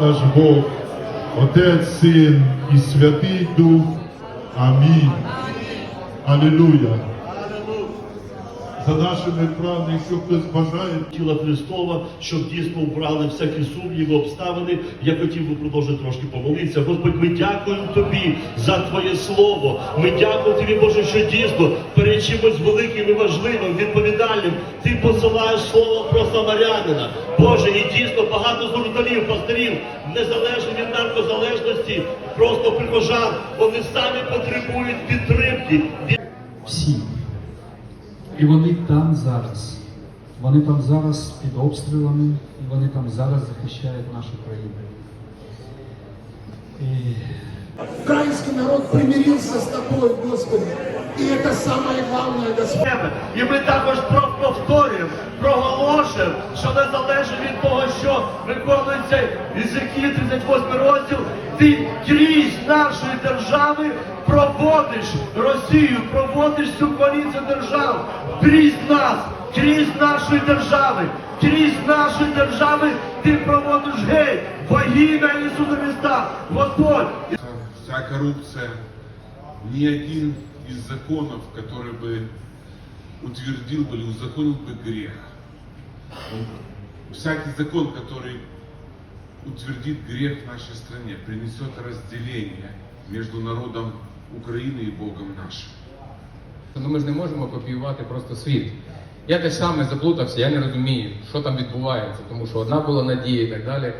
Наш Бог, Отець, Син і Святий Дух. Амінь. Алілуя. За нашими правами, якщо хтось тіла Христова, щоб дійсно убрали всякі сумніви, обставини. Я хотів би продовжити трошки помолитися. Господь, ми дякуємо Тобі за Твоє слово. Ми дякуємо Тобі, Боже, що дійсно перед чимось великим і важливим, відповідальним. Ти посилаєш слово про самарянина. Боже, і дійсно багато служителів, пастирів, незалежно від наркозалежності, просто прихожан, вони самі потребують підтримки. всі. І вони там зараз. Вони там зараз під обстрілами, і вони там зараз захищають нашу країну. І Украинский народ примирился с тобой, Господи. И это самое главное, Господь. себе. І ми також про- повторюємо, проголошуємо, що незалежно від того, що виконується Ізекії 38 розділ, ти крізь нашої держави проводиш Росію, проводиш цю коаліцію держав, крізь нас, крізь нашої держави, крізь нашої держави ти проводиш геть во ім'я Ісуса Христа, Господь. вся коррупция, ни один из законов, который бы утвердил бы или узаконил бы грех. Он- всякий закон, который утвердит грех в нашей стране, принесет разделение между народом Украины и Богом нашим. Ну ми ж не можемо копіювати просто світ. Я теж саме заплутався, я не розумію, що там відбувається, тому що одна була надія і так далі.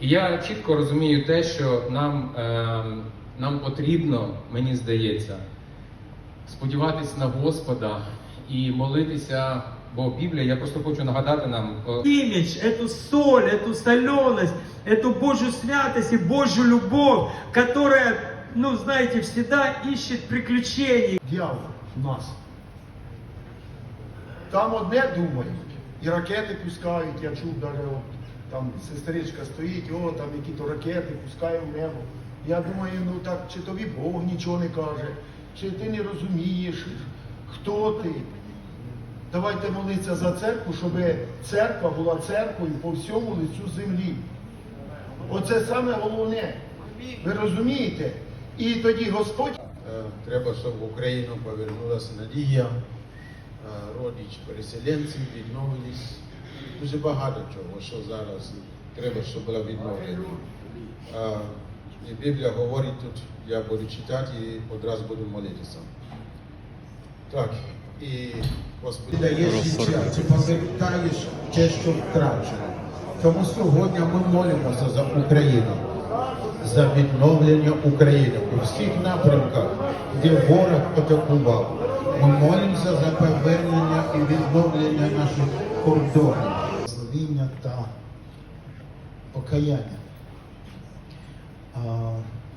І я чітко розумію те, що нам, ем, нам потрібно, мені здається, сподіватися на Господа і молитися, бо Біблія, я просто хочу нагадати нам. е, имидж, эту соль, эту соленость, эту Божью святость и Божью любовь, которая, ну, знаете, всегда ищет приключений. Дьявол в нас. Там одне думають, і ракети пускають, я чув даже от, там сестричка стоїть, о, там які-то ракети пускає в небо. Я думаю, ну так, чи тобі Бог нічого не каже, чи ти не розумієш, хто ти. Давайте молитися за церкву, щоб церква була церквою по всьому лицю землі. Оце саме головне. Ви розумієте? І тоді Господь Е, Треба, щоб в Україну повернулася надія, е, родич переселенців відновились. Дуже багато чого, що зараз треба, щоб було відновлено. Е, І Біблія говорить тут, я буду читати і одразу буду молитися. Так, і Господи, даєш життя, ти повертаєш те, що втрачено. Тому сьогодні ми молимося за Україну за відновлення України у всіх напрямках, де ворог атакував. Ми молимося за повернення і відновлення наших кордонів. Словіння та покаяння.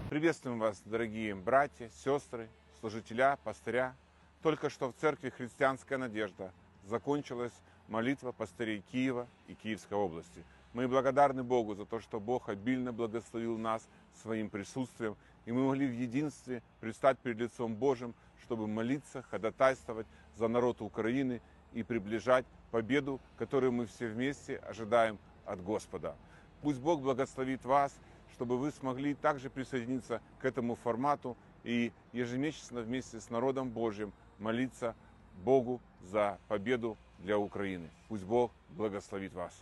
Приветствуем вас, дорогие братья, сестры, служителя, пастыря. Только что в церкви «Христианская надежда» закончилась молитва пастырей Киева и Киевской области. Мы благодарны Богу за то, что Бог обильно благословил нас своим присутствием, и мы могли в единстве предстать перед лицом Божьим, чтобы молиться, ходатайствовать за народ Украины и приближать победу, которую мы все вместе ожидаем от Господа. Пусть Бог благословит вас, чтобы вы смогли также присоединиться к этому формату и ежемесячно вместе с народом Божьим молиться Богу за победу для Украины. Пусть Бог благословит вас.